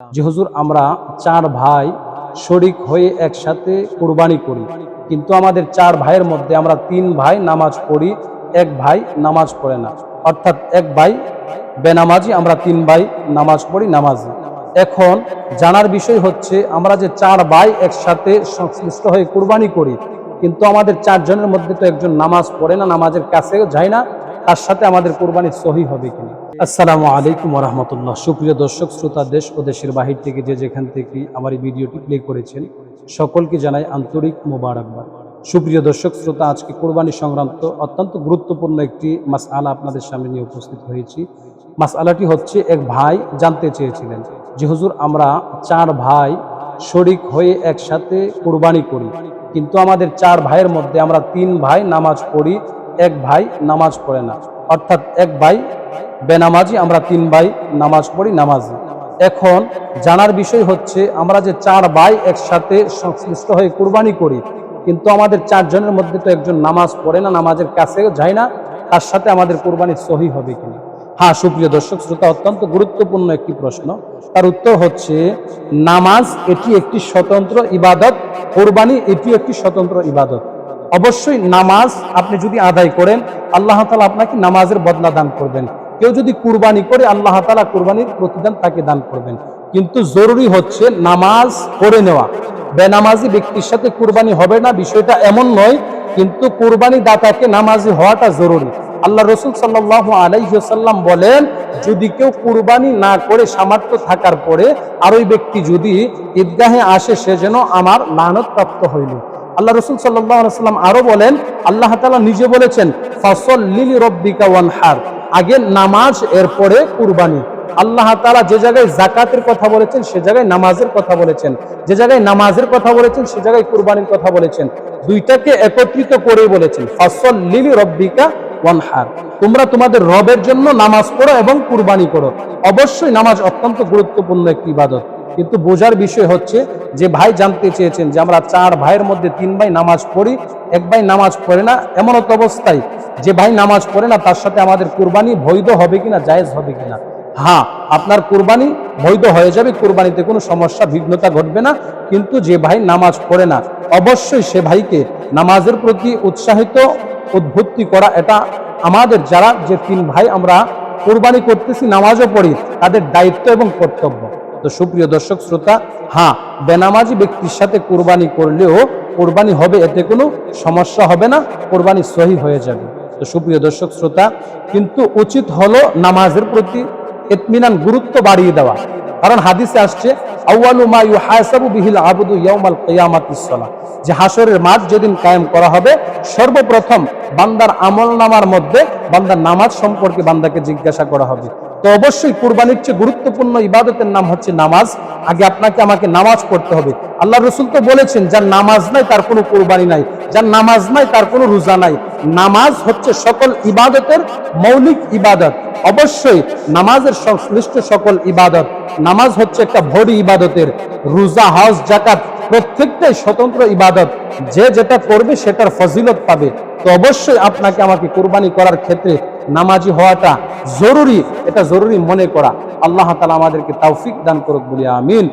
যে, হুজুর, আমরা চার ভাই শরিক হয়ে একসাথে কুরবানি করি। কিন্তু আমাদের চার ভাইয়ের মধ্যে আমরা তিন ভাই নামাজ পড়ি, এক ভাই নামাজ পড়ে না। অর্থাৎ এক ভাই বেনামাজি, আমরা তিন ভাই নামাজ পড়ি, নামাজি। এখন জানার বিষয় হচ্ছে, আমরা যে চার ভাই একসাথে সংশ্লিষ্ট হয়ে কুরবানি করি, কিন্তু আমাদের চারজনের মধ্যে তো একজন নামাজ পড়ে না, নামাজের কাছেও যায় না, তার সাথে আমাদের কোরবানি সহি হবে কিনা? আসসালামু আলাইকুম রহমতুল্লাহ সুপ্রিয় দর্শক, শ্রোতা, দেশ ও দেশের বাহির থেকে যে যেখান থেকে আমার এই ভিডিওটি প্লে করেছেন, সকলকে জানাই আন্তরিক মোবারকবাদ। সুপ্রিয় দর্শক, শ্রোতা, আজকে কোরবানি সংক্রান্ত অত্যন্ত গুরুত্বপূর্ণ একটি মাস আলা আপনাদের সামনে নিয়ে উপস্থিত হয়েছি। মাস আলাটি হচ্ছে এক ভাই জানতে চেয়েছিলেন যে, হুজুর, আমরা চার ভাই শরিক হয়ে একসাথে কোরবানি করি। কিন্তু আমাদের চার ভাইয়ের মধ্যে আমরা তিন ভাই নামাজ পড়ি, এক ভাই নামাজ পড়ে না। অর্থাৎ এক ভাই, বেনামাজি, আমরা তিন ভাই নামাজ পড়ি, নামাজি। এখন জানার বিষয় হচ্ছে, আমরা যে চার ভাই একসাথে সংশ্লিষ্ট হয়ে কুরবানি করি, কিন্তু আমাদের চারজনের মধ্যে তো একজন নামাজ পড়ে না, নামাজের কাছেও যায় না, তার সাথে আমাদের কোরবানি সহি হবে কিনা? হ্যাঁ সুপ্রিয় দর্শক, শ্রোতা, অত্যন্ত গুরুত্বপূর্ণ একটি প্রশ্ন। তার উত্তর হচ্ছে, নামাজ এটি একটি স্বতন্ত্র ইবাদত, কোরবানি এটি একটি স্বতন্ত্র ইবাদত। অবশ্যই নামাজ আপনি যদি আদায় করেন, আল্লাহ তালা আপনাকে নামাজের বদলা দান করবেন। কেউ যদি কুরবানি করে, আল্লাহ তালা কুরবানির প্রতিদান তাকে দান করবেন। কিন্তু জরুরি হচ্ছে নামাজ করে নেওয়া। বেনামাজি ব্যক্তির সাথে কুরবানি হবে না, বিষয়টা এমন নয়, কিন্তু কুরবানি দাতাকে নামাজি হওয়াটা জরুরি। আল্লাহ রসুল সাল্লাহ আলাইসাল্লাম বলেন, যদি কেউ কুরবানি না করে সামর্থ্য থাকার পরে, আর ওই ব্যক্তি যদি ঈদগাহে আসে, সে যেন আমার লানত প্রাপ্ত হইল। আল্লাহ রসুল সাল্লাম আরও বলেন, আল্লাহ তালা নিজে বলেছেন ফসল লিলি রব্বিকা ওয়ানহার। আগে নামাজ, এরপরে কুরবানি। আল্লাহ তালা যে জায়গায় জাকাতের কথা বলেছেন, সে জায়গায় নামাজের কথা বলেছেন। যে জায়গায় নামাজের কথা বলেছেন, সে জায়গায় কুরবানির কথা বলেছেন। দুইটাকে একত্রিত করে বলেছেন ফসল লিলি রব্বিকা ওয়ানহার। তোমরা তোমাদের রবের জন্য নামাজ পড়ো এবং কুরবানি করো। অবশ্যই নামাজ অত্যন্ত গুরুত্বপূর্ণ একটি ইবাদত। কিন্তু বোঝার বিষয় হচ্ছে যে ভাই জানতে চেয়েছেন যে আমরা চার ভাইয়ের মধ্যে তিন ভাই নামাজ পড়ি, এক ভাই নামাজ পড়ে না, এমন অবস্থায় যে ভাই নামাজ পড়ে না, তার সাথে আমাদের কুরবানি বৈধ হবে কিনা, জায়েজ হবে কিনা? হ্যাঁ আপনার কুরবানি বৈধ হয়ে যাবে, কুরবানিতে কোনো সমস্যা, বিঘ্নতা ঘটবে না, কিন্তু যে ভাই নামাজ পড়ে না, অবশ্যই সে ভাইকে নামাজের প্রতি উৎসাহিত উদ্বুদ্ধি করা, এটা আমাদের যারা, যে তিন ভাই আমরা কোরবানি করতেছি, নামাজও পড়ি, তাদের দায়িত্ব এবং কর্তব্য। তো সুপ্রিয় দর্শক, শ্রোতা হ্যাঁ বেনামাজি ব্যক্তির সাথে কোরবানি করলেও কোরবানি হবে, এতে কোনো সমস্যা হবে না, কোরবানি সহি হয়ে যাবে। তো সুপ্রিয় দর্শক, শ্রোতা, কিন্তু উচিত হলো নামাজের প্রতি এতমিনান গুরুত্ব বাড়িয়ে দেওয়া। কারণ হাদিসে আসছে, আউয়ালু মা আবদু ইয়াউমাল কিয়ামাতিস যে হাসরের মাঠ যেদিন কায়েম করা হবে, সর্বপ্রথম বান্দার আমল নামার মধ্যে বান্দার নামাজ সম্পর্কে বান্দাকে জিজ্ঞাসা করা হবে। তো অবশ্যই কুরবানির চেয়ে গুরুত্বপূর্ণ ইবাদতের নাম হচ্ছে নামাজ। আগে আপনাকে আমাকে নামাজ পড়তে হবে। আল্লাহ রসুল তো বলেছেন, যার নামাজ নাই, তার কোনো কোরবানি নাই। যার নামাজ নাই, তার কোনো রোজা নাই। নামাজ হচ্ছে সকল ইবাদতের মৌলিক ইবাদত। অবশ্যই নামাজের সংশ্লিষ্ট সকল ইবাদত, নামাজ হচ্ছে একটা ভরি ইবাদতের রোজা হাউস জাকাত প্রত্যেকটাই স্বতন্ত্র ইবাদত। যে যেটা করবে সেটার ফজিলত পাবে। তো অবশ্যই আপনাকে আমাকে কোরবানি করার ক্ষেত্রে নামাজি হওয়াটা জরুরি, এটা জরুরি মনে করা। আল্লাহ তালা আমাদেরকে তাওফিক দান করুক বলি, আমিন।